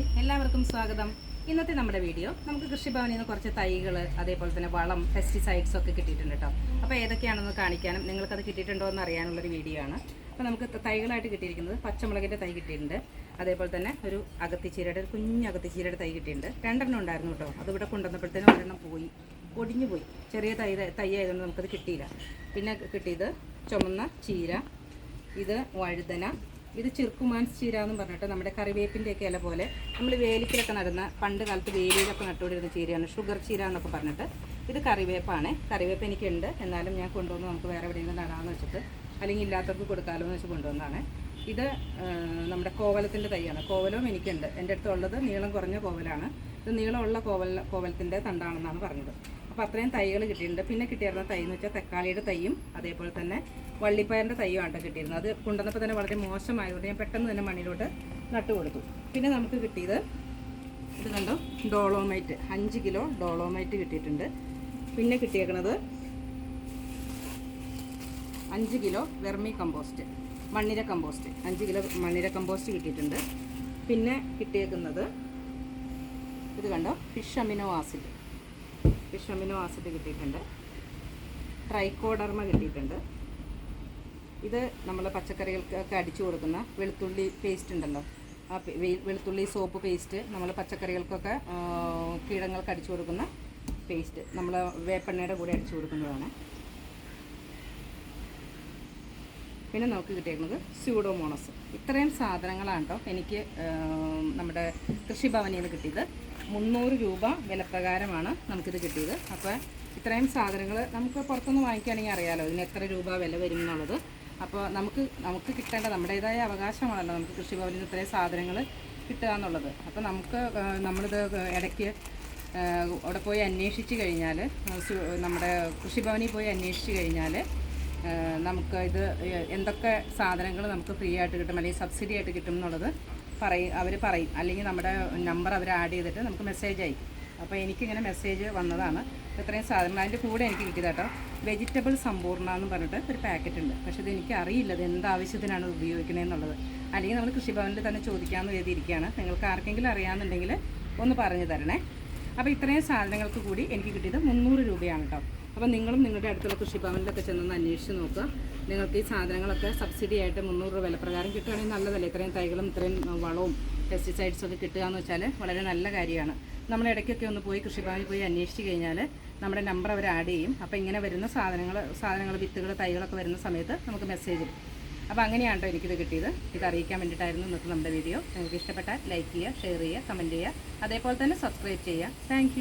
എല്ലാവർക്കും സ്വാഗതം. ഇന്നത്തെ നമ്മുടെ വീഡിയോ നമുക്ക് കൃഷിഭവനിൽ നിന്ന് കുറച്ച് തൈകൾ അതേപോലെ തന്നെ വളം പെസ്റ്റിസൈഡ്സ് ഒക്കെ കിട്ടിയിട്ടുണ്ട് കേട്ടോ അപ്പോൾ ഏതൊക്കെയാണെന്ന് കാണിക്കാനും നിങ്ങൾക്കത് കിട്ടിയിട്ടുണ്ടോ എന്ന് അറിയാനുള്ളൊരു വീഡിയോ ആണ്. അപ്പോൾ നമുക്ക് തൈകളായിട്ട് കിട്ടിയിരിക്കുന്നത് പച്ചമുളകിന്റെ തൈ കിട്ടിയിട്ടുണ്ട്. അതേപോലെ തന്നെ ഒരു അകത്തിച്ചീരയുടെ കുഞ്ഞു അകത്തിച്ചീരയുടെ തൈ കിട്ടിയിട്ടുണ്ട്. രണ്ടെണ്ണം ഉണ്ടായിരുന്നു കേട്ടോ അതിവിടെ കൊണ്ടുവന്നപ്പോഴത്തേനും ഒരെണ്ണം പോയി ഒടിഞ്ഞു പോയി. ചെറിയ തൈ തൈ ആയതുകൊണ്ട് നമുക്കത് കിട്ടിയില്ല. പിന്നെ കിട്ടിയത് ചുമന്ന ചീര ഇത് വഴുതന ഇത് ചെറുക്കുമാൻസ് ചീര എന്ന് പറഞ്ഞിട്ട് നമ്മുടെ കറിവേപ്പിന്റെ ഒക്കെ ഇല പോലെ നമ്മൾ വേലിക്കലൊക്കെ നടുന്ന പണ്ട് കാലത്ത് വേലിയിലൊക്കെ നട്ടുകൊണ്ടിരുന്ന ചീരയാണ് ഷുഗർ ചീര എന്നൊക്കെ പറഞ്ഞിട്ട്. ഇത് കറിവേപ്പാണ്. കറിവേപ്പ് എനിക്കുണ്ട്. എന്നാലും ഞാൻ കൊണ്ടുവന്ന് നമുക്ക് വേറെ എവിടെയെങ്കിലും നടാമെന്ന് വെച്ചിട്ട് അല്ലെങ്കിൽ ഇല്ലാത്തവർക്ക് കൊടുക്കാമല്ലോ എന്ന് വെച്ച് കൊണ്ടുവന്നതാണ്. ഇത് നമ്മുടെ കോവലത്തിന്റെ തൈയാണ്. കോവലവും എനിക്കുണ്ട്. എന്റെ അടുത്തുള്ളത് നീളം കുറഞ്ഞ കോവലാണ്. ഇത് നീളമുള്ള കോവൽ കോവലത്തിന്റെ തണ്ടാണെന്നാണ് പറഞ്ഞത്. അപ്പോൾ അത്രയും തൈകൾ കിട്ടിയിട്ടുണ്ട്. പിന്നെ കിട്ടിയിരുന്ന തൈ എന്ന് വെച്ചാൽ തക്കാളിയുടെ തൈയും അതേപോലെ തന്നെ വള്ളിപ്പയറിന്റെ തൈയുമാണ് കിട്ടിയിരുന്നത്. അത് കൊണ്ടുവന്നപ്പോൾ തന്നെ വളരെ മോശമായതുകൊണ്ട് ഞാൻ പെട്ടെന്ന് തന്നെ മണ്ണിലോട്ട് നട്ടു കൊടുത്തു. പിന്നെ നമുക്ക് കിട്ടിയത് ഇത് കണ്ടോ? ഡോളോമൈറ്റ്. അഞ്ച് കിലോ ഡോളോമൈറ്റ് കിട്ടിയിട്ടുണ്ട്. പിന്നെ കിട്ടിയേക്കണത് അഞ്ച് കിലോ വെർമി കമ്പോസ്റ്റ് മണ്ണിര കമ്പോസ്റ്റ്. അഞ്ച് കിലോ മണ്ണിര കമ്പോസ്റ്റ് കിട്ടിയിട്ടുണ്ട്. പിന്നെ കിട്ടിയേക്കുന്നത് ഇത് കണ്ടോ? Fish amino acid. Fish amino acid കിട്ടിയിട്ടുണ്ട്. ട്രൈക്കോഡർമ കിട്ടിയിട്ടുണ്ട്. ഇത് നമ്മൾ പച്ചക്കറികൾക്കൊക്കെ അടിച്ചു കൊടുക്കുന്ന വെളുത്തുള്ളി പേസ്റ്റ് ഉണ്ടല്ലോ. ആ വെളുത്തുള്ളി സോപ്പ് പേസ്റ്റ് നമ്മൾ പച്ചക്കറികൾക്കൊക്കെ കീടങ്ങൾക്ക് അടിച്ചു കൊടുക്കുന്ന പേസ്റ്റ് നമ്മൾ വേപ്പെണ്ണയുടെ കൂടെ അടിച്ചു കൊടുക്കുന്നതാണ്. പിന്നെ നമുക്ക് കിട്ടിയിരുന്നത് സ്യൂഡോമോണസ് ഇത്രയും സാധനങ്ങളാണ് കേട്ടോ എനിക്ക് നമ്മുടെ കൃഷിഭവനിൽ നിന്ന് കിട്ടിയത്. മുന്നൂറ് രൂപ വിലപ്രകാരമാണ് നമുക്കിത് കിട്ടിയത്. അപ്പോൾ ഇത്രയും സാധനങ്ങൾ നമുക്ക് പുറത്തുനിന്ന് വാങ്ങിക്കുകയാണെങ്കിൽ അറിയാമല്ലോ ഇതിന് എത്ര രൂപ വില വരും എന്നുള്ളത്. അപ്പോൾ നമുക്ക് നമുക്ക് കിട്ടേണ്ട നമ്മുടേതായ അവകാശമാണല്ലോ നമുക്ക് കൃഷിഭവനിൽ നിന്ന് ഇത്രയും സാധനങ്ങൾ കിട്ടുക എന്നുള്ളത്. അപ്പോൾ നമുക്ക് നമ്മളിത് ഇടയ്ക്ക് അവിടെ പോയി അന്വേഷിച്ച് കഴിഞ്ഞാൽ നമ്മുടെ കൃഷിഭവനിൽ പോയി അന്വേഷിച്ച് കഴിഞ്ഞാൽ നമുക്ക് ഇത് എന്തൊക്കെ സാധനങ്ങൾ നമുക്ക് ഫ്രീ ആയിട്ട് കിട്ടും അല്ലെങ്കിൽ സബ്സിഡി ആയിട്ട് കിട്ടും എന്നുള്ളത് പറയും അവർ പറയും. അല്ലെങ്കിൽ നമ്മുടെ നമ്പർ അവർ ആഡ് ചെയ്തിട്ട് നമുക്ക് മെസ്സേജ് ആയി അപ്പോൾ എനിക്കിങ്ങനെ മെസ്സേജ് വന്നതാണ്. ഇത്രയും സാധനങ്ങൾ അതിന്റെ കൂടെ എനിക്ക് കിട്ടിയത് കേട്ടോ. വെജിറ്റബിൾ സമ്പൂർണ എന്ന് പറഞ്ഞിട്ട് ഒരു പാക്കറ്റ് ഉണ്ട്. പക്ഷേ ഇത് എനിക്ക് അറിയില്ല ഇത് എന്ത് ആവശ്യത്തിനാണ് ഇത് ഉപയോഗിക്കണതെന്നുള്ളത് അല്ലെങ്കിൽ നമ്മൾ കൃഷിഭവനിൽ തന്നെ ചോദിക്കാമെന്ന് എഴുതിയിരിക്കുകയാണ് നിങ്ങൾക്ക് ആർക്കെങ്കിലും അറിയാമെന്നുണ്ടെങ്കിൽ ഒന്ന് പറഞ്ഞു തരണേ. അപ്പോൾ ഇത്രയും സാധനങ്ങൾക്ക് കൂടി എനിക്ക് കിട്ടിയത് മുന്നൂറ് രൂപയാണ് കേട്ടോ. അപ്പോൾ നിങ്ങളും നിങ്ങളുടെ അടുത്തുള്ള കൃഷിഭവനിലൊക്കെ ചെന്നൊന്ന് അന്വേഷിച്ച് നോക്കുക. നിങ്ങൾക്ക് ഈ സാധനങ്ങളൊക്കെ സബ്സിഡി ആയിട്ട് മുന്നൂറ് രൂപ വിലപ്രകാരം കിട്ടുകയാണെങ്കിൽ നല്ലതല്ലേ? ഇത്രയും തൈകളും ഇത്രയും വളവും പെസ്റ്റിസൈഡ്സും ഒക്കെ കിട്ടുക എന്ന് വെച്ചാൽ വളരെ നല്ല കാര്യമാണ്. നമ്മൾ ഇടയ്ക്കൊക്കെ ഒന്ന് പോയി കൃഷിഭവനിൽ പോയി അന്വേഷിച്ച് കഴിഞ്ഞാൽ നമ്മുടെ നമ്പർ അവർ ആഡ് ചെയ്യും. അപ്പോൾ ഇങ്ങനെ വരുന്ന സാധനങ്ങൾ സാധനങ്ങൾ വിത്തുകൾ തൈകളൊക്കെ വരുന്ന സമയത്ത് നമുക്ക് മെസ്സേജ് അപ്പോൾ അങ്ങനെയാണ് കേട്ടോ എനിക്കിത് കിട്ടിയത്. ഇത് അറിയിക്കാൻ വേണ്ടിയിട്ടായിരുന്നു ഇന്നത്തെ നമ്മുടെ വീഡിയോ നിങ്ങൾക്ക് ഇഷ്ടപ്പെട്ടാൽ ലൈക്ക് ചെയ്യുക ഷെയർ ചെയ്യുക കമന്റ് ചെയ്യുക. അതേപോലെ തന്നെ സബ്സ്ക്രൈബ് ചെയ്യുക. താങ്ക്